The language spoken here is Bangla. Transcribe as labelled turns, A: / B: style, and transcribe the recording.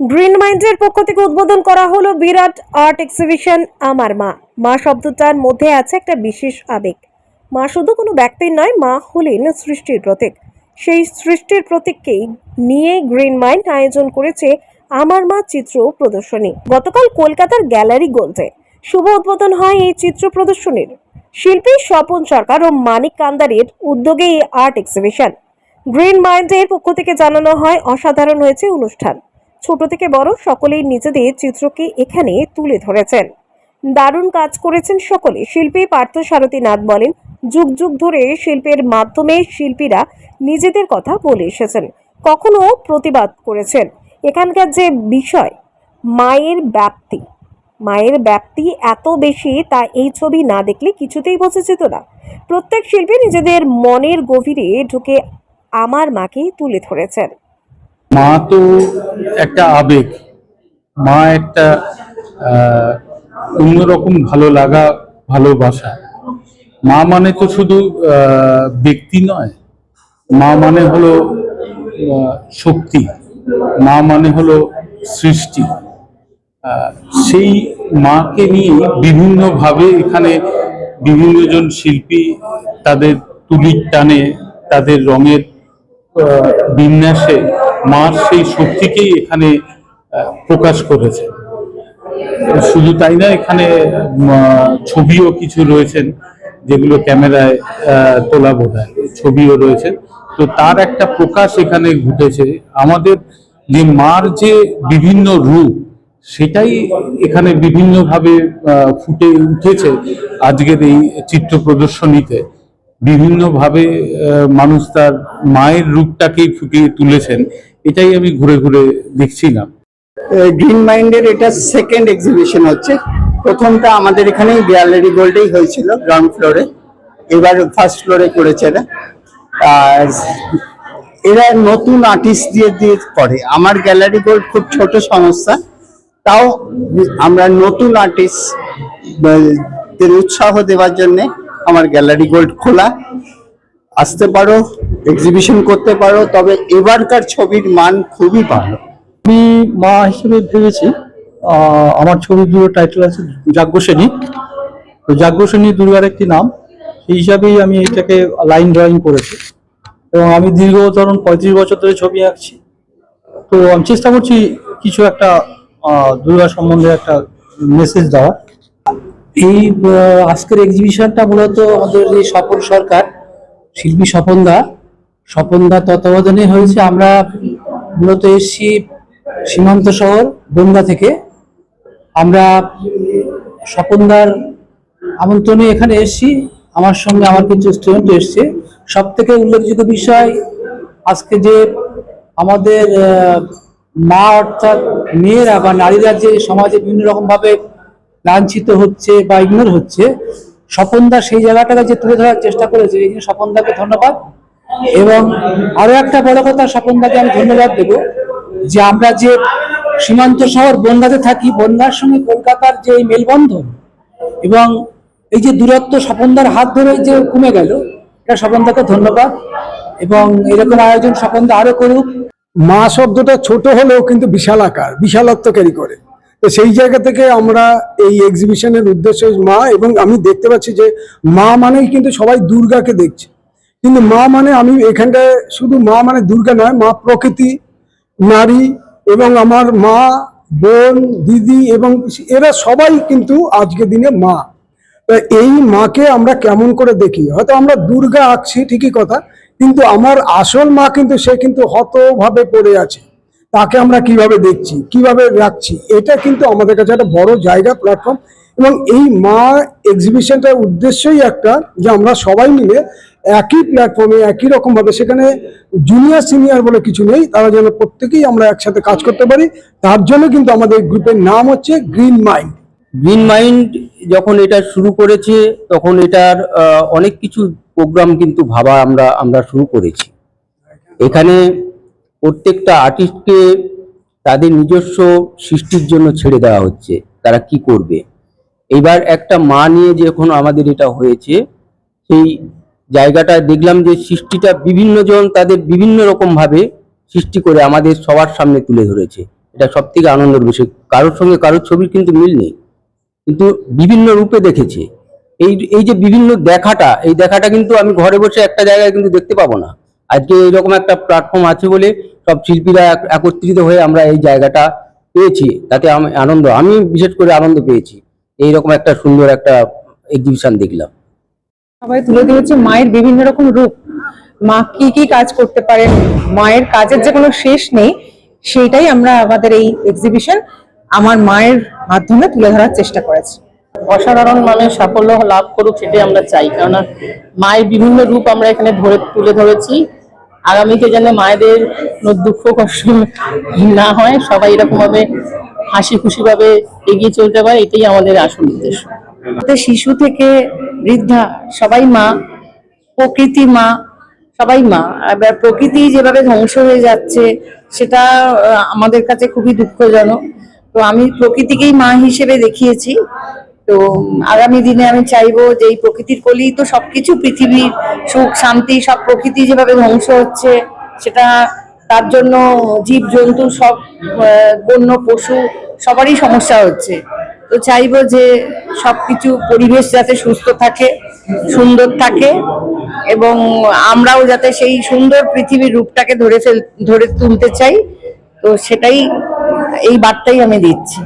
A: গ্রিন মাইন্ডের পক্ষ থেকে উদ্বোধন করা হলো বিরাট আর্ট এক্সিবিশন, আমার মা। মা শব্দটার মধ্যে আছে একটা বিশেষ আবেগ। মা শুধু কোনো ব্যক্তির নয়, মা হলেন সৃষ্টির প্রতীক। সেই সৃষ্টির প্রতীককেই নিয়ে গ্রিন মাইন্ড আয়োজন করেছে আমার মা চিত্র প্রদর্শনী। গতকাল কলকাতার গ্যালারি গোল্ডে। শুভ উদ্বোধন হয় এই চিত্র প্রদর্শনীর। শিল্পী স্বপন সরকার ও মানিক কান্দারের উদ্যোগে এই আর্ট এক্সিবিশন। গ্রিন মাইন্ডের পক্ষ থেকে জানানো হয়, অসাধারণ হয়েছে অনুষ্ঠান। ছোট থেকে বড় সকলেই নিজেদের চিত্রকে এখানে তুলে ধরেছেন। দারুণ কাজ করেছেন সকলে। শিল্পী পার্থ সারথী নাথ বলেন, যুগ যুগ ধরে শিল্পের মাধ্যমে শিল্পীরা নিজেদের কথা বলে এসেছেন। কখনো প্রতিবাদ করেছেন। এখানকার যে বিষয়, মায়ের ব্যাপ্তি। মায়ের ব্যাপ্তি এত বেশি, তা এই ছবি না দেখলে কিছুতেই বোঝা যেত না। প্রত্যেক শিল্পী নিজেদের মনের গভীরে ঢুকে আমার মাকে তুলে ধরেছেন।
B: মা তো একটা আবেগ, মা একটা অন্যরকম ভালো লাগা, ভালোবাসা। মা মানে তো শুধু ব্যক্তি নয়, মা মানে হলো শক্তি, মা মানে হলো সৃষ্টি। সেই মাকে নিয়ে বিভিন্নভাবে এখানে বিভিন্ন জন শিল্পী তাদের তুলির টানে, তাদের রঙের বিন্যাসে মার সেই শক্তিকেই এখানে প্রকাশ করেছে। শুধু তাই না, এখানে ছবিও কিছু রয়েছেন যেগুলো ক্যামেরায় তোলা বোধ ছবিও রয়েছে। তো তার একটা প্রকাশ এখানে ঘটেছে। আমাদের যে মার যে বিভিন্ন রূপ, সেটাই এখানে বিভিন্নভাবে ফুটে উঠেছে আজকের এই চিত্র প্রদর্শনীতে। বিভিন্নভাবে মানুষ তার মায়ের রূপটাকেই ফুটিয়ে তুলেছেন। এটাই আমি ঘুরে ঘুরে দেখছিলাম
C: গ্রিন মাইন্ডের এটা সেকেন্ড এক্সিবিশন হচ্ছে। প্রথমটা আমাদের এখানে গ্যালারি গোল্ডেই হয়েছিল গ্রাউন্ড ফ্লোরে এবার ফার্স্ট ফ্লোরে করেছে এরা। আর এরা নতুন আর্টিস্ট দিয়ে দিয়ে করে। আমার গ্যালারি গোল্ড খুব ছোট সংস্থা। তাও আমরা নতুন আর্টিস্ট দের উৎসাহ দেওয়ার জন্য আমার গ্যালারি গোল্ড খোলা। আসতে পারো এক্সিবিশন করতে পারো তবে এবারকার ছবির মান খুবই ভালো।
D: আমি মা হিসেবে ভেবেছি আমার ছবি দুটো টাইটেল আছে যাজ্ঞসেনী। তো যাজ্ঞসেনী দুর্গার একটি নাম সেই হিসাবেই আমি এটাকে লাইন ড্রয়িং করেছি। এবং আমি দীর্ঘ ধরুন পঁয়ত্রিশ বছর ধরে ছবি আঁকছি। তো আমি চেষ্টা করছি কিছু একটা দুর্গা সম্বন্ধে একটা মেসেজ দেওয়ার।
E: এই আজকের এক্সিবিশনটা মূলত আমাদের যে স্বপন সরকার শিল্পী স্বপনদা স্বপনদা তত্ত্বাবধানে হয়েছে আমরা মূলত এসেছি সীমান্ত শহর বনগা থেকে। আমরা স্বপনদার আমন্ত্রণে এখানে এসেছি, আমার সঙ্গে আমার কিছু স্টুডেন্ট এসছে। সব থেকে উল্লেখযোগ্য বিষয়, আজকে যে আমাদের মা অর্থাৎ মেয়েরা বা নারীরা যে সমাজে বিভিন্ন রকমভাবে লাঞ্ছিত হচ্ছে বা ইগনোর হচ্ছে স্বপনদা সেই জায়গাটাকে যে তুলে ধরার চেষ্টা করেছে, এই জন্য স্বপনদাকে ধন্যবাদ। এবং আরও একটা বড় কথা, স্বপনদাকে আমি ধন্যবাদ দেব যে আমরা যে সীমান্ত শহর বনগাঁতে থাকি, বনগাঁর সঙ্গে কলকাতার যে মেলবন্ধন এবং এই যে দূরত্ব স্বপনদার হাত ধরে যে কমে গেল, এটা স্বপনদাকে ধন্যবাদ। এবং এরকম আয়োজন স্বপনদা আরও করুক।
F: মা শব্দটা ছোট হলেও কিন্তু বিশাল আকার, বিশালত্ব ক্যারি করে। তো সেই জায়গা থেকে আমরা এই এক্সিবিশনের উদ্দেশ্য মা এবং আমি দেখতে পাচ্ছি যে মা মানেই কিন্তু সবাই দুর্গাকে দেখছে। কিন্তু মা মানে আমি এখানটায় শুধু মা মানে দুর্গা নয়, মা প্রকৃতি, নারী এবং আমার মা, বোন, দিদি এবং এরা সবাই কিন্তু আজকের দিনে মা। এই মাকে আমরা কেমন করে দেখি? হয়তো আমরা দুর্গা আঁকছি ঠিকই কথা, কিন্তু আমার আসল মা কিন্তু সে কিন্তু হতভাবে পড়ে আছে। তাকে আমরা কীভাবে দেখছি, কীভাবে রাখছি, এটা কিন্তু আমাদের কাছে একটা বড় জায়গা প্ল্যাটফর্ম এবং এই মা এক্সিবিশনটার উদ্দেশ্যই একটা যে আমরা সবাই মিলে একই প্ল্যাটফর্মে একই রকম ভাবে সেখানে জুনিয়র সিনিয়র বলে কিছু নেই, তারা যেন প্রত্যেকেই আমরা একসাথে কাজ করতে পারি। তার জন্য কিন্তু আমাদের গ্রুপের নাম হচ্ছে গ্রিন মাইন্ড
G: গ্রিন মাইন্ড যখন এটা শুরু করেছে, তখন এটার অনেক কিছু প্রোগ্রাম কিন্তু ভাবা আমরা আমরা শুরু করেছি। এখানে প্রত্যেকটা আর্টিস্টকে তাদের নিজস্ব সৃষ্টির জন্য ছেড়ে দেওয়া হচ্ছে, তারা কি করবে? এবার একটা মা নিয়ে যখন আমাদের এটা হয়েছে, সেই জায়গাটা দেখলাম যে সৃষ্টিটা বিভিন্ন জন তাদের বিভিন্ন রকম ভাবে সৃষ্টি করে আমাদের সবার সামনে তুলে ধরেছে। এটা সব থেকে আনন্দের বিষয়। কারোর সঙ্গে কারোর ছবির কিন্তু মিল নেই। কিন্তু বিভিন্ন রূপে দেখেছে। এই এই যে বিভিন্ন দেখাটা, এই দেখাটা কিন্তু আমি ঘরে বসে একটা জায়গায় কিন্তু দেখতে পাবো না। আজকে এইরকম একটা প্ল্যাটফর্ম আছে বলে সব শিল্পীরা একত্রিত হয়ে আমরা এই জায়গাটা পেয়েছি। তাতে আমি আনন্দ আমি বিশেষ করে আনন্দ পেয়েছি। এইরকম একটা সুন্দর একটা এক্সিবিশন দেখলাম।
H: সবাই তুলে ধরেছে মায়ের বিভিন্ন রকম রূপ। মা কি কি কাজ করতে পারেন? মায়ের কাজের যে কোনো শেষ নেই সেটাই আমরা আমাদের এই এক্সিবিশন আমার মায়ের মাধ্যমে তুলে ধরার চেষ্টা করেছি।
I: অসাধারণ মানের সাফল্য লাভ করুক সেটাই আমরা চাই। কেননা মায়ের বিভিন্ন রূপ আমরা এখানে ধরে তুলে ধরেছি। আগামীতে যেন মায়েদের কোনো দুঃখ, কষ্ট না হয়, সবাই এরকম ভাবে হাসি খুশি ভাবে এগিয়ে চলতে পারে, এটাই আমাদের আসল উদ্দেশ্য।
H: শিশু থেকে বৃদ্ধা, সবাই মা, প্রকৃতি মা, সবাই মা। এবার প্রকৃতি যেভাবে ধ্বংস হয়ে যাচ্ছে, সেটা আমাদের কাছে খুবই দুঃখজনক। তো আমি প্রকৃতিকেই মা হিসেবে দেখিয়েছি। তো, আগামী দিনে আমি চাইব যে এই প্রকৃতির কলেই তো সবকিছু, পৃথিবীর সুখ, শান্তি, সব প্রকৃতি যেভাবে ধ্বংস হচ্ছে, সেটা তার জন্য জীব জন্তু সব বন্য, পশু সবারই সমস্যা হচ্ছে। তো চাইব যে সবকিছু পরিবেশ যাতে সুস্থ থাকে, সুন্দর থাকে, এবং আমরাও যাতে সেই সুন্দর পৃথিবীর রূপটাকে ধরে ফেল, ধরে তুলতে চাই। তো সেটাই, এই বার্তাই আমি দিচ্ছি।